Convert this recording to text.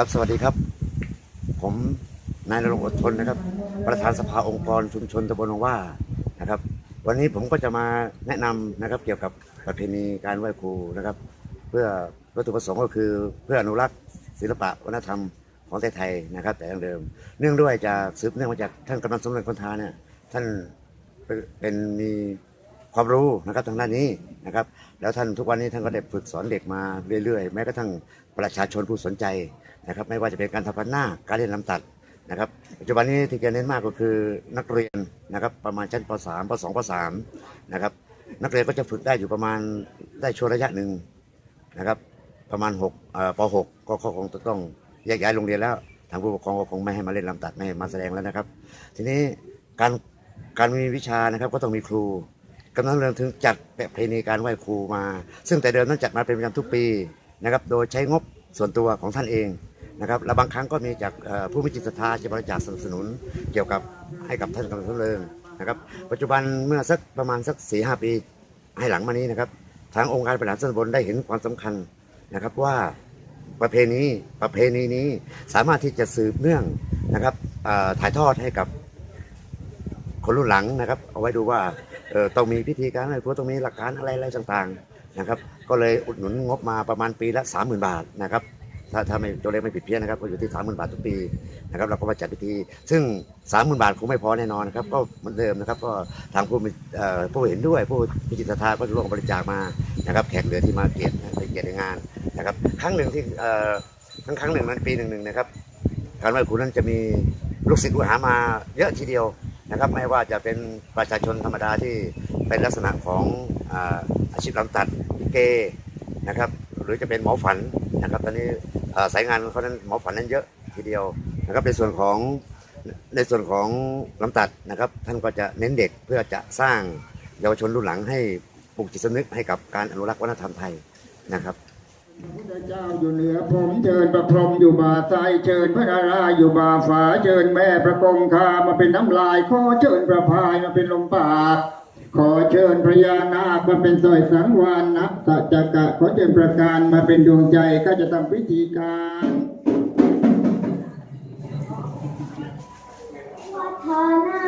ครับสวัสดีครับ ผมนายนรงอดทนนะครับ ประธานสภาองค์กรชุมชนตำบลหนองว่านะครับ วันนี้ผมก็จะมาแนะนำนะครับ เกี่ยวกับประเพณีการไหว้ครูนะครับ เพื่อวัตถุประสงค์ก็คือเพื่ออนุรักษ์ศิลปะวัฒนธรรมของไทยๆนะครับ แต่ดั้งเดิม เนื่องด้วยจากสืบเนื่องมาจากท่านกำนันสมเด็จคนทาเนี่ยท่านเป็นมี ความรู้นะครับทางด้านนี้นะครับ แล้วท่านทุกวันนี้ท่านก็ได้ฝึกสอนเด็กมาเรื่อยๆ แม้กระทั่งประชาชนผู้สนใจนะครับ ไม่ว่าจะเป็นการทำพันหน้าการเล่นลำตัดนะครับปัจจุบันนี้ที่แกเน้นมากก็คือนักเรียนนะครับประมาณชั้นป .3 ป .2 ป .3 นะครับนักเรียนก็จะฝึกได้อยู่ประมาณได้ช่วงระยะหนึ่งนะครับประมาณ6เอ่อป .6 ก็ก็คงจะต้องแยกย้ายโรงเรียนแล้วทางผู้ปกครองก็คงไม่ให้มาเล่นลำตัดไม่ให้มาแสดงแล้วนะครับ ทีนี้การการมีวิชานะครับก็ต้องมีครู กำนันเรืองถึงจัดแบบเพณีการไหว้ครูมา ซึ่งแต่เดิมนั้นจัดมาเป็นประจำทุกปีนะครับ โดยใช้งบส่วนตัวของท่านเองนะครับ และบางครั้งก็มีจากผู้มีจิตศรัทธาจะบริจาคสนับสนุนเกี่ยวกับให้กับท่านกำนันเรืองนะครับ ปัจจุบันเมื่อสักประมาณสักสี่ห้าปีให้หลังมานี้นะครับ ทางองค์การบริหารส่วนบลได้เห็นความสำคัญนะครับว่าประเพณีประเพณีนี้สามารถที่จะสืบเนื่องนะครับถ่ายทอดให้กับคนรุ่นหลังนะครับ เอาไว้ดูว่า ต้องมีพิธีการอะไรพวกต้องมีหลักการอะไรอะไรต่างๆนะครับ ก็เลยอุดหนุนงบมาประมาณปีละสามหมื่นบาทนะครับถ้าถ้าไม่ตัวเลขไม่ผิดเพี้ยนนะครับก็อยู่ที่สามหมื่นบาททุกปีนะครับเราก็มาจัดพิธี ซึ่งสามหมื่นบาทคงไม่พอแน่นอนนะครับก็เหมือนเดิมนะครับก็ทางผู้ผู้เห็นด้วยผู้มีจิตศรัทธาก็ร่วมบริจาคมานะครับแขกเหลือที่มาเกียรติเกียรติในงานนะครับครั้งหนึ่งที่ครั้งครั้งหนึ่งนั้นปีหนึ่งหนึ่งนะครับการไหว้ครูนั้นจะมีลูกศิษย์ลูกหามาเยอะทีเดียว นะครับ ไม่ว่าจะเป็นประชาชนธรรมดาที่เป็นลักษณะของอาชีพลำตัดเกนะครับ หรือจะเป็นหมอฝันนะครับ ตอนนี้สายงานเขานั้นหมอฝันนั้นเยอะทีเดียวนะครับในส่วนของในส่วนของลำตัดนะครับ ท่านก็จะเน้นเด็กเพื่อจะสร้างเยาวชนรุ่นหลังให้ปลูกจิตสำนึกให้กับการอนุรักษ์วัฒนธรรมไทยนะครับ พุทธเจ้าอยู่เหนือผมเชิญประพรหมอยู่บ่าซ้ายเชิญพระนารายณ์อยู่บ่าฝาเชิญแม่ประกงคามาเป็นน้ำลายขอเชิญประพายมาเป็นลมปากขอเชิญพญานาคมาเป็นสร้อยสังวานนับสัจกะขอเชิญประการมาเป็นดวงใจก็จะทำพิธีการวัฒนธ